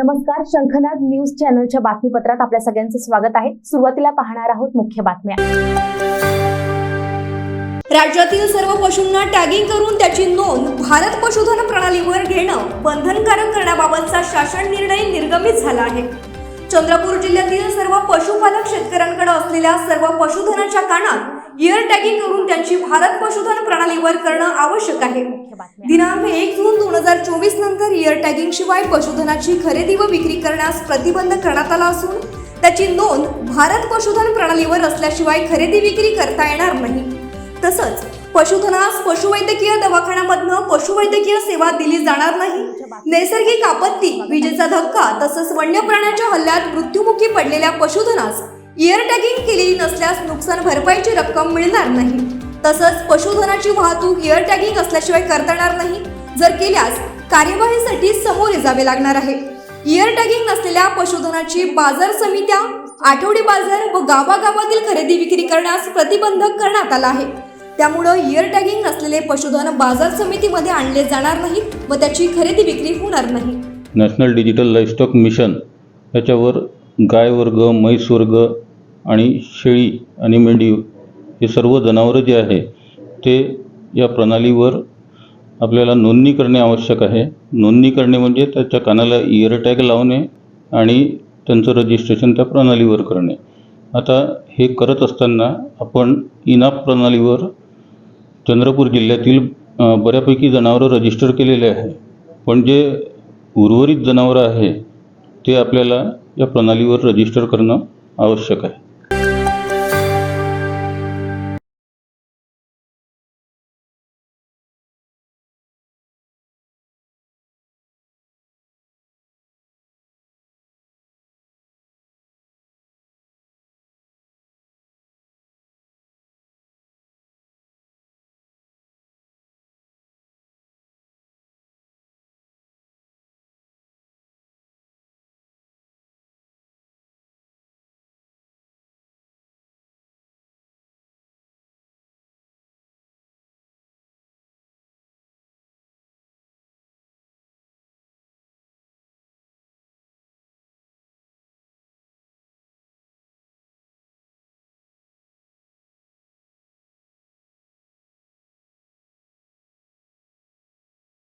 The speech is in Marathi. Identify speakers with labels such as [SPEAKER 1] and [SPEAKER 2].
[SPEAKER 1] नमस्कार शंखनाद न्यूज चॅनलच्या बातमीपत्रात आपल्या सगळ्यांचं स्वागत आहे. सुरुवातीला पाहणार आहोत मुख्य बातम्या.
[SPEAKER 2] राज्यातील सर्व पशूंना टॅगिंग करून त्याची नोंद भारत पशुधन प्रणालीवर घेणं बंधनकारक करण्याबाबतचा शासन निर्णय निर्गमित झाला आहे. चंद्रपूर जिल्ह्यातील सर्व पशुपालक शेतकऱ्यांकडे असलेल्या सर्व पशुधनाच्या कानात इयर टॅगिंग करून त्यांची भारत पशुधन प्रणालीवर करणं आवश्यक आहे. दिनांक एक जून दोन हजार चोवीस नंतर इयर टॅगिंग शिवाय पशुधनाची खरेदी व विक्री करण्यास प्रतिबंध करण्यात आला असून त्याची नोंद भारत पशुधन प्रणालीवर असल्याशिवाय खरेदी विक्री करता येणार नाही. तसंच पशुधनास पशुवैद्यकीय दवाखान्यामधनं पशुवैद्यकीय सेवा दिली जाणार नाही. नैसर्गिक आपत्ती विजेचा धक्का तसंच वन्य प्राण्याच्या हल्ल्यात मृत्युमुखी पडलेल्या पशुधनास इयर टॅगिंग केलेली नसल्यास नुकसान भरपाईची रक्कम मिळणार नाही. तसंच पशुधनाची वाहतूक इयर टॅगिंग असल्याशिवाय करता येणार नाही. जर केल्यास कार्यवाहीसाठी समोरे जावे लागणार आहे. इयर टॅगिंग नसलेल्या पशुधनाची बाजार समित्या आठवडी बाजार व गावागावातील खरेदी विक्री करण्यास प्रतिबंध करण्यात आला आहे. त्यामुळं इयर टॅगिंग नसलेले पशुधन बाजार समितीमध्ये आणले जाणार नाही व त्याची खरेदी विक्री होणार नाही.
[SPEAKER 3] नॅशनल डिजिटल लाईफस्टॉक मिशन याच्यावर गाय वर्ग म्हैस वर्ग आणि शेळी आणि मेंढी हे सर्व जनावरं जे आहे ते या प्रणालीवर आपल्याला नोंदणी करणे आवश्यक आहे. नोंदणी करणे म्हणजे त्याच्या कानाला इयर टॅग लावणे आणि त्यांचं रजिस्ट्रेशन त्या प्रणालीवर करणे. आता हे करत असताना आपण इनाप प्रणालीवर चंद्रपूर जिल्ह्यातील बऱ्यापैकी जनावरं रजिस्टर केलेले आहे. पण जे उर्वरित जनावरं आहे ते आपल्याला या प्रणालीवर रजिस्टर करणं आवश्यक आहे.